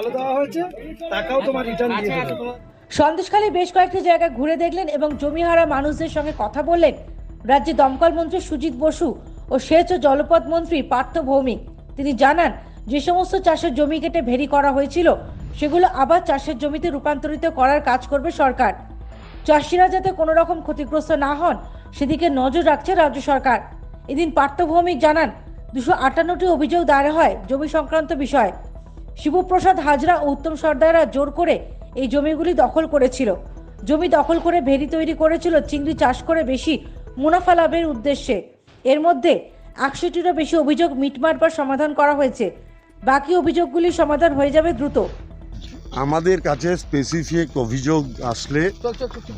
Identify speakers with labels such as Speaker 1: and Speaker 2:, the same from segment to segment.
Speaker 1: ফলে দেওয়া হয়েছে, টাকাও তোমার রিটার্ন দিয়ে দেবে।
Speaker 2: সন্দেশখালী বেশ কয়েকটি জায়গায় ঘুরে দেখলেন এবং জমিহারা মানুষদের সঙ্গে কথা বললেন রাজ্যে দমকল মন্ত্রী সুজিত বসু ও সেচ ও জলপথ মন্ত্রী পার্থ ভৌমিক। তিনি জানান, যে সমস্ত চাষের জমি কেটে ভেরি করা হয়েছিল, সেগুলো আবার চাষের জমিতে রূপান্তরিত করার কাজ করবে সরকার। চাষিরা যাতে কোনো রকম ক্ষতিগ্রস্ত না হন, সেদিকে নজর রাখছে রাজ্য সরকার। এদিন পার্থ ভৌমিক জানান, দুশো আটান্নটি অভিযোগ দায়ের হয় জমি সংক্রান্ত বিষয়ে। শিবপ্রসাদ হাজরা ও উত্তম সর্দাররা জোর করে এই জমিগুলি দখল করেছিল। জমি দখল করে ভেরি তৈরি করেছিল চিংড়ি চাষ করে বেশি মুনাফা লাভের উদ্দেশ্যে। এর মধ্যে একশোটিরও বেশি অভিযোগ মিটমাট বা সমাধান করা হয়েছে। বাকি অভিযোগগুলি সমাধান হয়ে যাবে দ্রুত।
Speaker 3: আমাদের কাছে স্পেসিফিক অভিযোগ আসলে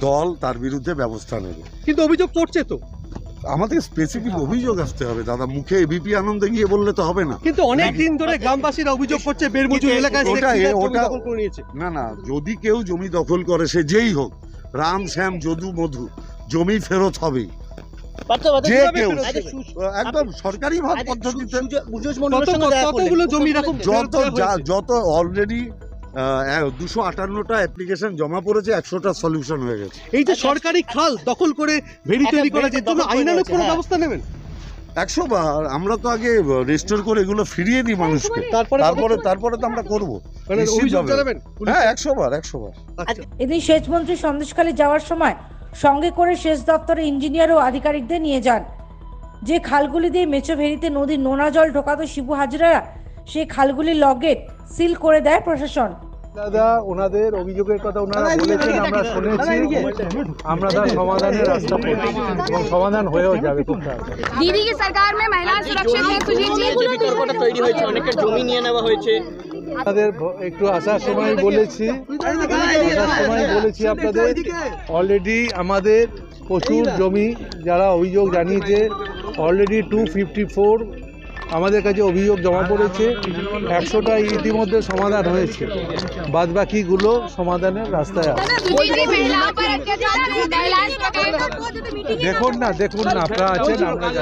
Speaker 3: দল তার বিরুদ্ধে ব্যবস্থা নেবে।
Speaker 4: কিন্তু অভিযোগ করছে তো।
Speaker 3: আমাদের স্পেসিফিক অভিযোগ আসতে হবে। দাদা মুখে এবিপি আনন্দে গিয়ে বললে তো হবে না।
Speaker 4: কিন্তু অনেক দিন ধরে গ্রামবাসীরা অভিযোগ করছে বেরমজুর এলাকায়
Speaker 3: ওটা-
Speaker 4: জমি
Speaker 3: ওটা-
Speaker 4: দখল করে নিয়েছে।
Speaker 3: না না যদি কেউ জমি দখল করে সে যেই হোক রাম শ্যাম যদু মধু জমি ফেরত হবেই। যে কেউ। একদম সরকারি ভাব পদ্ধতিতে
Speaker 4: কত- কতগুলো জমি এরকম ফেরত
Speaker 3: যত
Speaker 4: দেওয়া
Speaker 3: যা-
Speaker 4: হয়েছে?
Speaker 3: যত অলরেডি দুশো আটান্নটা অ্যাপ্লিকেশন জমা পড়েছে একশোটা সলিউশন হয়ে গেছে।
Speaker 4: এই যে সরকারি খাল দখল করে ভেরি তৈরি করা যে জন্য আইনানুগ কোনো ব্যবস্থা নেবেন?
Speaker 3: একশো বার আমরা তো আগে রেস্টোর করে এগুলো ফিরিয়ে দিই মানুষকে।
Speaker 4: তারপরে
Speaker 3: তারপরে তো আমরা করব।
Speaker 4: মানে
Speaker 3: হ্যাঁ একশো বার একশো বার
Speaker 4: আচ্ছা।
Speaker 2: এদিন সেচ মন্ত্রী সন্দেশখালী যাওয়ার সময় সঙ্গে করে সেচ দপ্তরের ইঞ্জিনিয়ার ও আধিকারিকদের নিয়ে যান। যে খালগুলি দিয়ে মেচো ভেরিতে নদীর নোনা জল ঢোকাতো শিবু হাজরারা সেই খালগুলি লগেট সিল করে দেয় প্রশাসন।
Speaker 5: দাদা ওনাদের অভিযোগের কথা ওনারা বলেছেন আমরা শুনেছি। আমরা তার সমাধানের রাস্তা পেয়েছি এবং সমাধান হয়েও যাবে খুব তাড়াতাড়ি।
Speaker 6: সরকার মে মহিলা সুরক্ষা নিয়ে যে
Speaker 7: বিতর্কটা তৈরি হয়েছে অনেকের জমি নিয়ে নেওয়া হয়েছে।
Speaker 5: আপনাদের একটু আসার সময় বলেছি আসার সময় বলেছি আপনাদের। অলরেডি আমাদের প্রচুর জমি যারা অভিযোগ জানিয়েছে অলরেডি টু ফিফটি ফোর আমাদের কাছে অভিযোগ জমা পড়েছে একশোটা ইতিমধ্যে সমাধান হয়েছে বাদ বাকিগুলো সমাধানের রাস্তায় আছে দেখুন না দেখুন না আপনারা আছেন
Speaker 2: আপনারা